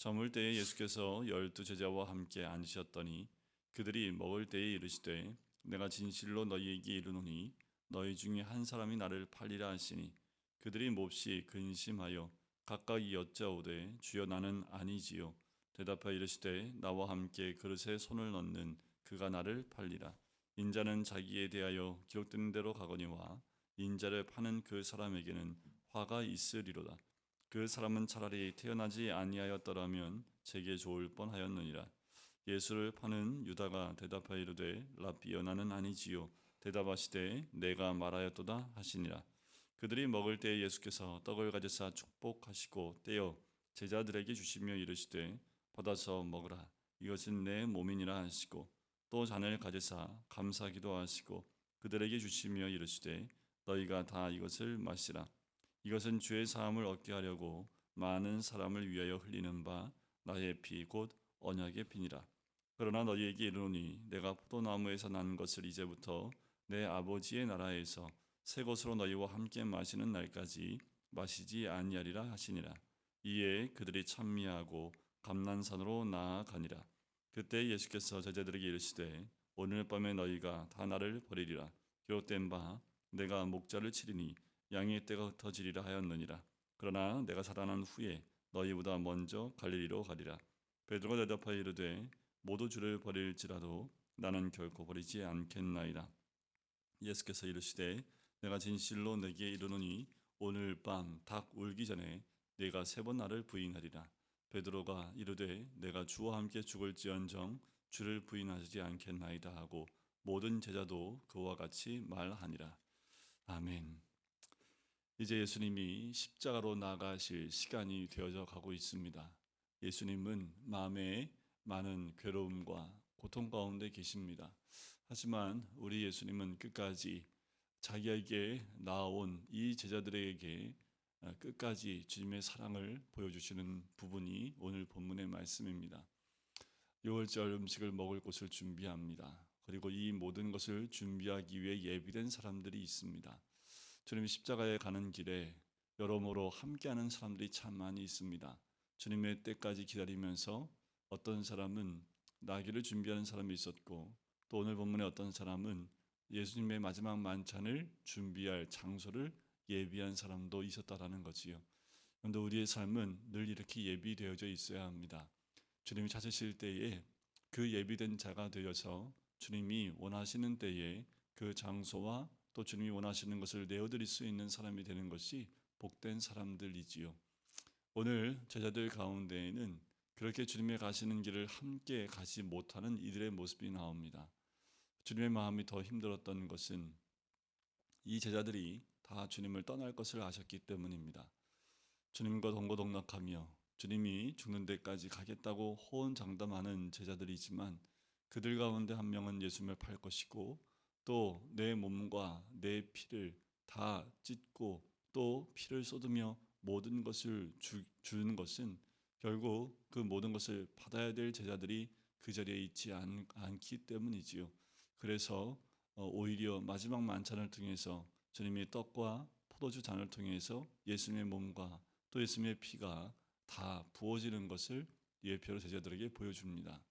저물 때에 예수께서 열두 제자와 함께 앉으셨더니 그들이 먹을 때에 이르시되 내가 진실로 너희에게 이르노니 너희 중에 한 사람이 나를 팔리라 하시니 그들이 몹시 근심하여 각각 여짜오되 주여 나는 아니지요. 대답하여 이르시되 나와 함께 그릇에 손을 넣는 그가 나를 팔리라. 인자는 자기에 대하여 기록된 대로 가거니와 인자를 파는 그 사람에게는 화가 있으리로다 그 사람은 차라리 태어나지 아니하였더라면 제게 좋을 뻔하였느니라. 예수를 파는 유다가 대답하여 이르되 라비여 나는 아니지요. 대답하시되 내가 말하였도다 하시니라. 그들이 먹을 때 예수께서 떡을 가져사 축복하시고 떼어 제자들에게 주시며 이르시되 받아서 먹으라. 이것은 내 몸이니라 하시고 또 잔을 가져사 감사기도 하시고 그들에게 주시며 이르시되 너희가 다 이것을 마시라. 이것은 죄의 사함을 얻게 하려고 많은 사람을 위하여 흘리는 바 나의 피 곧 언약의 피니라. 그러나 너희에게 이르노니 내가 포도나무에서 난 것을 이제부터 내 아버지의 나라에서 새 것으로 너희와 함께 마시는 날까지 마시지 아니하리라 하시니라. 이에 그들이 찬미하고 감난산으로 나아가니라. 그때 예수께서 제자들에게 이르시되 오늘 밤에 너희가 다 나를 버리리라. 기록된 바 내가 목자를 치리니 양의 때가 흩어지리라 하였느니라. 그러나 내가 살아난 후에 너희보다 먼저 갈릴리로 가리라. 베드로가 대답하여 이르되 모두 주를 버릴지라도 나는 결코 버리지 않겠나이다. 예수께서 이르시되 내가 진실로 내게 이르노니 오늘 밤 닭 울기 전에 내가 세 번 나를 부인하리라. 베드로가 이르되 내가 주와 함께 죽을지언정 주를 부인하지 않겠나이다 하고 모든 제자도 그와 같이 말하니라. 아멘. 이제 예수님이 십자가로 나가실 시간이 되어져 가고 있습니다. 예수님은 마음에 많은 괴로움과 고통 가운데 계십니다. 하지만 우리 예수님은 끝까지 자기에게 나온 이 제자들에게 끝까지 주님의 사랑을 보여주시는 부분이 오늘 본문의 말씀입니다. 6월절 음식을 먹을 곳을 준비합니다. 그리고 이 모든 것을 준비하기 위해 예비된 사람들이 있습니다. 주님 십자가에 가는 길에 여러모로 함께하는 사람들이 참 많이 있습니다. 주님의 때까지 기다리면서 어떤 사람은 나기를 준비하는 사람이 있었고 또 오늘 본문에 어떤 사람은 예수님의 마지막 만찬을 준비할 장소를 예비한 사람도 있었다라는 거지요. 그런데 우리의 삶은 늘 이렇게 예비되어져 있어야 합니다. 주님이 찾으실 때에 그 예비된 자가 되어서 주님이 원하시는 때에 그 장소와 또 주님이 원하시는 것을 내어드릴 수 있는 사람이 되는 것이 복된 사람들이지요. 오늘 제자들 가운데에는 그렇게 주님의 가시는 길을 함께 가지 못하는 이들의 모습이 나옵니다. 주님의 마음이 더 힘들었던 것은 이 제자들이 다 주님을 떠날 것을 아셨기 때문입니다. 주님과 동고동락하며 주님이 죽는 데까지 가겠다고 호언장담하는 제자들이지만 그들 가운데 한 명은 예수님을 팔 것이고 또 내 몸과 내 피를 다 찢고 또 피를 쏟으며 모든 것을 주, 주는 것은 결국 그 모든 것을 받아야 될 제자들이 그 자리에 있지 않, 않기 때문이지요. 그래서 어, 오히려 마지막 만찬을 통해서 주님의 떡과 포도주 잔을 통해서 예수님의 몸과 또 예수님의 피가 다 부어지는 것을 예표로 제자들에게 보여줍니다.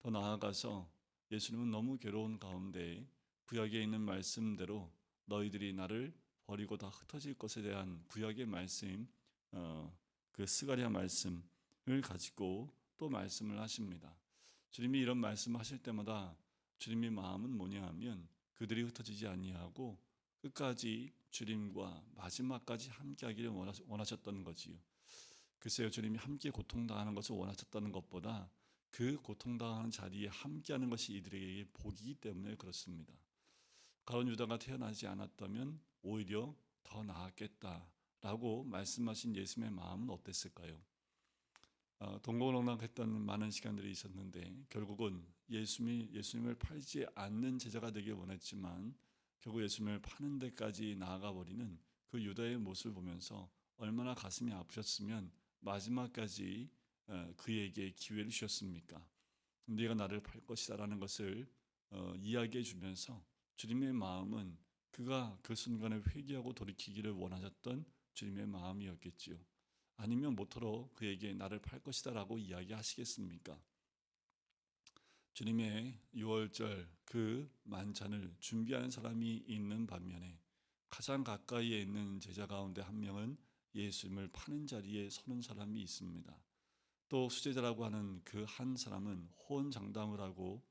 더 나아가서 예수님은 너무 괴로운 가운데 구약에 있는 말씀대로 너희들이 나를 버리고 다 흩어질 것에 대한 구약의 말씀, 어, 그 스가리아 말씀을 가지고 또 말씀을 하십니다. 주님이 이런 말씀하실 때마다 주님의 마음은 뭐냐 하면 그들이 흩어지지 아니하고 끝까지 주님과 마지막까지 함께하기를 원하셨던 거지요. 글쎄요, 주님이 함께 고통당하는 것을 원하셨다는 것보다 그 고통당하는 자리에 함께하는 것이 이들에게 복이기 때문에 그렇습니다. 가론 유다가 태어나지 않았다면 오히려 더 나았겠다라고 말씀하신 예수님의 마음은 어땠을까요? 어, 동고농락했던 많은 시간들이 있었는데 결국은 예수님이 예수님을 팔지 않는 제자가 되길 원했지만 결국 예수님을 파는 데까지 나아가 버리는 그 유다의 모습을 보면서 얼마나 가슴이 아프셨으면 마지막까지 어, 그에게 기회를 주셨습니까? 네가 나를 팔 것이다라는 것을 어, 이야기해 주면서 주님의 마음은 그가 그 순간에 회개하고 돌이키기를 원하셨던 주님의 마음이었겠지요. 아니면 모토로 그에게 나를 팔 것이다라고 이야기하시겠습니까? 주님의 유월절 그 만찬을 준비하는 사람이 있는 반면에 가장 가까이에 있는 제자 가운데 한 명은 예수님을 파는 자리에 서는 사람이 있습니다. 또 수제자라고 하는 그 한 사람은 호언장담을 하고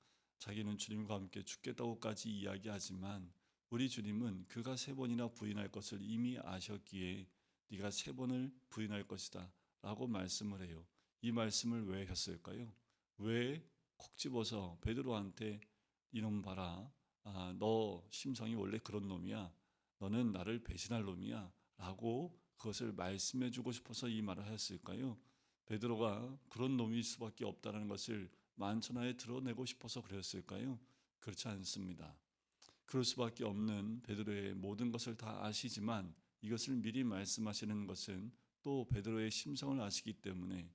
자기는 주님과 함께 죽겠다고까지 이야기하지만 우리 주님은 그가 세 번이나 부인할 것을 이미 아셨기에 네가 세 번을 부인할 것이다 라고 말씀을 해요. 이 말씀을 왜 했을까요? 왜 콕 집어서 베드로한테 이놈 봐라. 아, 너 심성이 원래 그런 놈이야. 너는 나를 배신할 놈이야. 라고 그것을 말씀해 주고 싶어서 이 말을 하였을까요? 베드로가 그런 놈일 수밖에 없다는 것을 만천하에 드러내고 싶어서 그랬을까요? 그렇지 않습니다. 그럴 수밖에 없는 베드로의 모든 것을 다 아시지만 이것을 미리 말씀하시는 것은 또 베드로의 심성을 아시기 때문에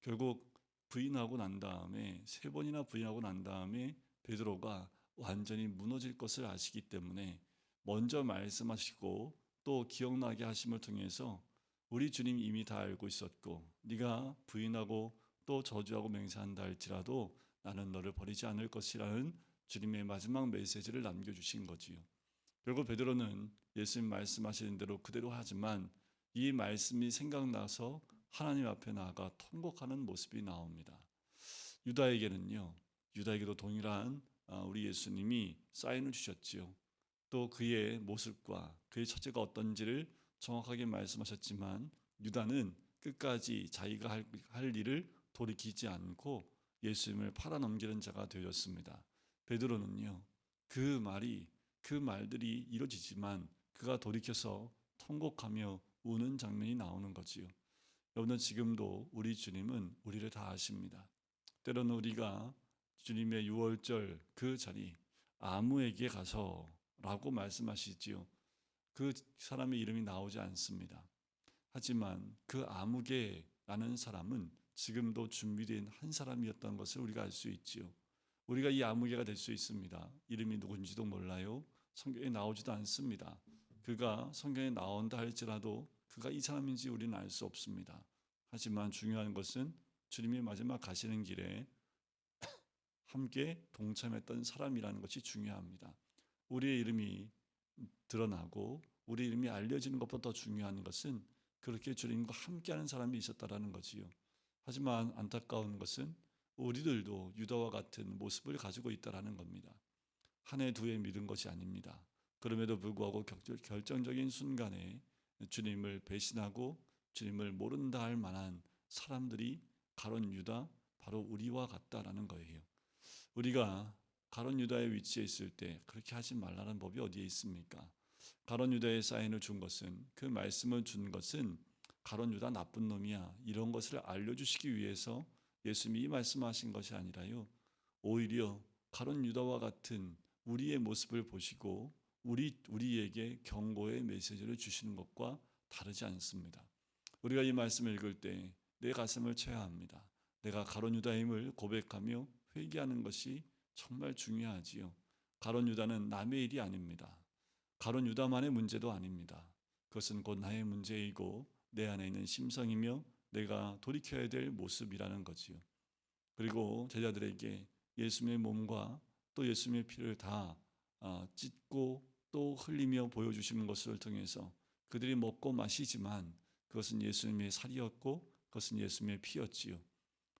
결국 부인하고 난 다음에 세 번이나 부인하고 난 다음에 베드로가 완전히 무너질 것을 아시기 때문에 먼저 말씀하시고 또 기억나게 하심을 통해서 우리 주님 이미 다 알고 있었고 네가 부인하고 또 저주하고 맹세한다 할지라도 나는 너를 버리지 않을 것이라는 주님의 마지막 메시지를 남겨주신 거지요. 결국 베드로는 예수님 말씀하시는 대로 그대로 하지만 이 말씀이 생각나서 하나님 앞에 나아가 통곡하는 모습이 나옵니다. 유다에게는요, 유다에게도 동일한 아, 우리 예수님이 사인을 주셨지요. 또 그의 모습과 그의 처제가 어떤지를 정확하게 말씀하셨지만 유다는 끝까지 자기가 할, 할 일을 돌이키지 않고 예수님을 팔아넘기는 자가 되었습니다. 베드로는요, 그 말이 그 말들이 이루어지지만 그가 돌이켜서 통곡하며 우는 장면이 나오는 거지요. 여러분 지금도 우리 주님은 우리를 다 아십니다. 때로는 우리가 주님의 유월절 그 자리 아무에게 가서 라고 말씀하시지요. 그 사람의 이름이 나오지 않습니다. 하지만 그 아무개라는 사람은 지금도 준비된 한 사람이었던 것을 우리가 알 수 있지요. 우리가 이 아무개가 될 수 있습니다. 이름이 누군지도 몰라요. 성경에 나오지도 않습니다. 그가 성경에 나온다 할지라도 그가 이 사람인지 우리는 알 수 없습니다. 하지만 중요한 것은 주님이 마지막 가시는 길에 함께 동참했던 사람이라는 것이 중요합니다. 우리의 이름이 드러나고 우리 이름이 알려지는 것보다 더 중요한 것은 그렇게 주님과 함께하는 사람이 있었다라는 거지요. 하지만 안타까운 것은 우리들도 유다와 같은 모습을 가지고 있다라는 겁니다. 한 해 두 해 믿은 것이 아닙니다. 그럼에도 불구하고 결정적인 순간에 주님을 배신하고 주님을 모른다 할 만한 사람들이 가론 유다 바로 우리와 같다라는 거예요. 우리가 가론 유다의 위치에 있을 때 그렇게 하지 말라는 법이 어디에 있습니까? 가론 유다의 사인을 준 것은 그 말씀을 준 것은 가론 유다 나쁜 놈이야 이런 것을 알려주시기 위해서 예수님이 말씀하신 것이 아니라요. 오히려 가론 유다와 같은 우리의 모습을 보시고 우리 우리에게 경고의 메시지를 주시는 것과 다르지 않습니다. 우리가 이 말씀을 읽을 때 내 가슴을 쳐야 합니다. 내가 가론 유다임을 고백하며 회개하는 것이 정말 중요하지요. 가론 유다는 남의 일이 아닙니다. 가론 유다만의 문제도 아닙니다. 그것은 곧 나의 문제이고 내 안에 있는 심성이며 내가 돌이켜야 될 모습이라는 거지요. 그리고 제자들에게 예수님의 몸과 또 예수님의 피를 다 아, 찢고 또 흘리며 보여주시는 것을 통해서 그들이 먹고 마시지만 그것은 예수님의 살이었고 그것은 예수님의 피였지요.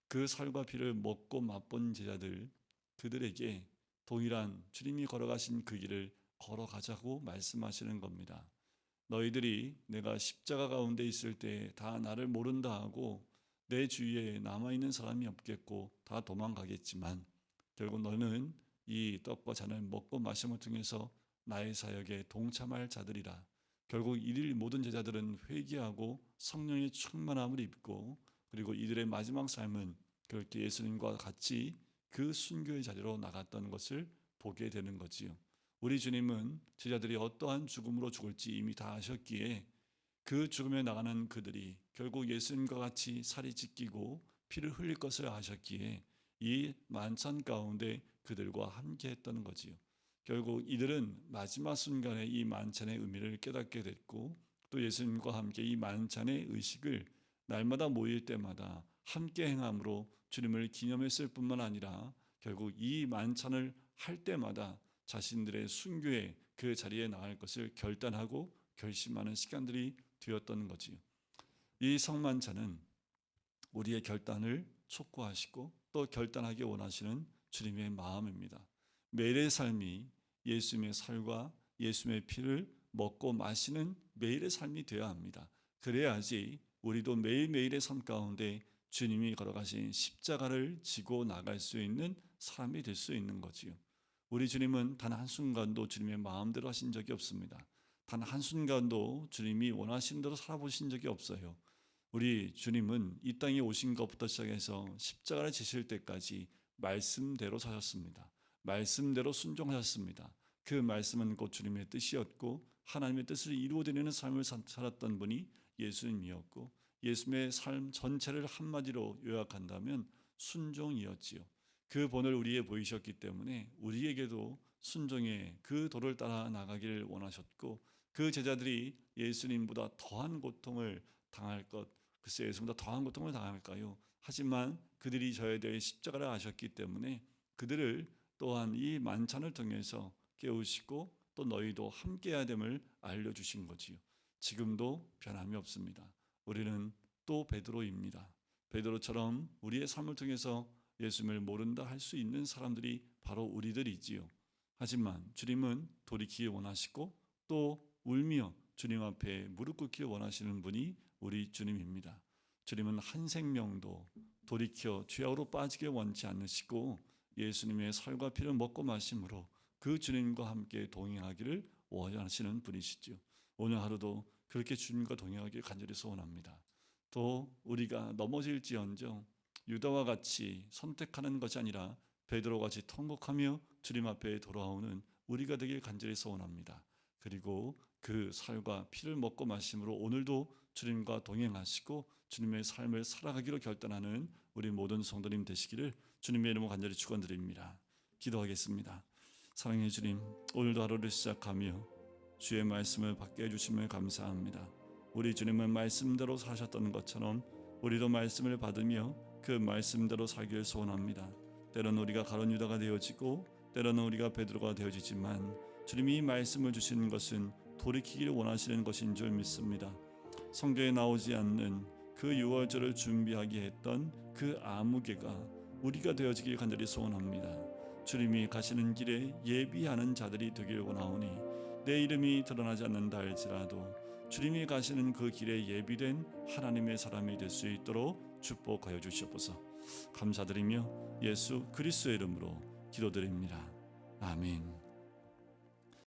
그 살과 피를 먹고 맛본 제자들 그들에게 동일한 주님이 걸어가신 그 길을 걸어가자고 말씀하시는 겁니다. 너희들이 내가 십자가 가운데 있을 때 다 나를 모른다 하고 내 주위에 남아 있는 사람이 없겠고 다 도망가겠지만 결국 너는 이 떡과 잔을 먹고 마심을 통해서 나의 사역에 동참할 자들이라. 결국 이일 모든 제자들은 회개하고 성령의 충만함을 입고 그리고 이들의 마지막 삶은 그렇게 예수님과 같이 그 순교의 자리로 나갔던 것을 보게 되는 거지요. 우리 주님은 제자들이 어떠한 죽음으로 죽을지 이미 다 아셨기에 그 죽음에 나가는 그들이 결국 예수님과 같이 살이 찢기고 피를 흘릴 것을 아셨기에 이 만찬 가운데 그들과 함께 했던 거지요. 결국 이들은 마지막 순간에 이 만찬의 의미를 깨닫게 됐고 또 예수님과 함께 이 만찬의 의식을 날마다 모일 때마다 함께 행함으로 주님을 기념했을 뿐만 아니라 결국 이 만찬을 할 때마다 자신들의 순교의 그 자리에 나갈 것을 결단하고 결심하는 시간들이 되었던 거지요. 이 성만찬은 우리의 결단을 촉구하시고 또 결단하기 원하시는 주님의 마음입니다. 매일의 삶이 예수님의 살과 예수님의 피를 먹고 마시는 매일의 삶이 되어야 합니다. 그래야지 우리도 매일매일의 삶 가운데 주님이 걸어가신 십자가를 지고 나갈 수 있는 사람이 될 수 있는 거지요. 우리 주님은 단 한순간도 주님의 마음대로 하신 적이 없습니다. 단 한순간도 주님이 원하신 대로 살아보신 적이 없어요. 우리 주님은 이 땅에 오신 것부터 시작해서 십자가를 지실 때까지 말씀대로 사셨습니다. 말씀대로 순종하셨습니다. 그 말씀은 곧 주님의 뜻이었고 하나님의 뜻을 이루어드리는 삶을 살았던 분이 예수님이었고 예수님의 삶 전체를 한마디로 요약한다면 순종이었지요. 그 본을 우리에 보이셨기 때문에 우리에게도 순종의 그 도를 따라 나가기를 원하셨고 그 제자들이 예수님보다 더한 고통을 당할 것 글쎄 예수님보다 더한 고통을 당할까요? 하지만 그들이 저에 대해 십자가를 아셨기 때문에 그들을 또한 이 만찬을 통해서 깨우시고 또 너희도 함께해야 됨을 알려주신 거지요. 지금도 변함이 없습니다. 우리는 또 베드로입니다. 베드로처럼 우리의 삶을 통해서 예수님을 모른다 할 수 있는 사람들이 바로 우리들이지요. 하지만 주님은 돌이키기 원하시고 또 울며 주님 앞에 무릎 꿇기 원하시는 분이 우리 주님입니다. 주님은 한 생명도 돌이켜 죄악으로 빠지게 원치 않으시고 예수님의 살과 피를 먹고 마심으로 그 주님과 함께 동행하기를 원하시는 분이시죠. 오늘 하루도 그렇게 주님과 동행하길 간절히 소원합니다. 또 우리가 넘어질지언정 유다와 같이 선택하는 것이 아니라 베드로 같이 통곡하며 주님 앞에 돌아오는 우리가 되길 간절히 소원합니다. 그리고 그 살과 피를 먹고 마심으로 오늘도 주님과 동행하시고 주님의 삶을 살아가기로 결단하는 우리 모든 성도님 되시기를 주님의 이름으로 간절히 축원드립니다. 기도하겠습니다. 사랑의 주님, 오늘도 하루를 시작하며 주의 말씀을 받게 해주심을 감사합니다. 우리 주님은 말씀대로 사셨던 것처럼 우리도 말씀을 받으며 그 말씀대로 살기를 소원합니다. 때로는 우리가 가론 유다가 되어지고 때로는 우리가 베드로가 되어지지만 주님이 이 말씀을 주시는 것은 돌이키기를 원하시는 것인 줄 믿습니다. 성경에 나오지 않는 그 유월절을 준비하게 했던 그 아무개가 우리가 되어지길 간절히 소원합니다. 주님이 가시는 길에 예비하는 자들이 되길 원하오니 내 이름이 드러나지 않는다 할지라도 주님이 가시는 그 길에 예비된 하나님의 사람이 될 수 있도록 축복하여 주시옵소서. 감사드리며 예수 그리스도의 이름으로 기도드립니다. 아멘.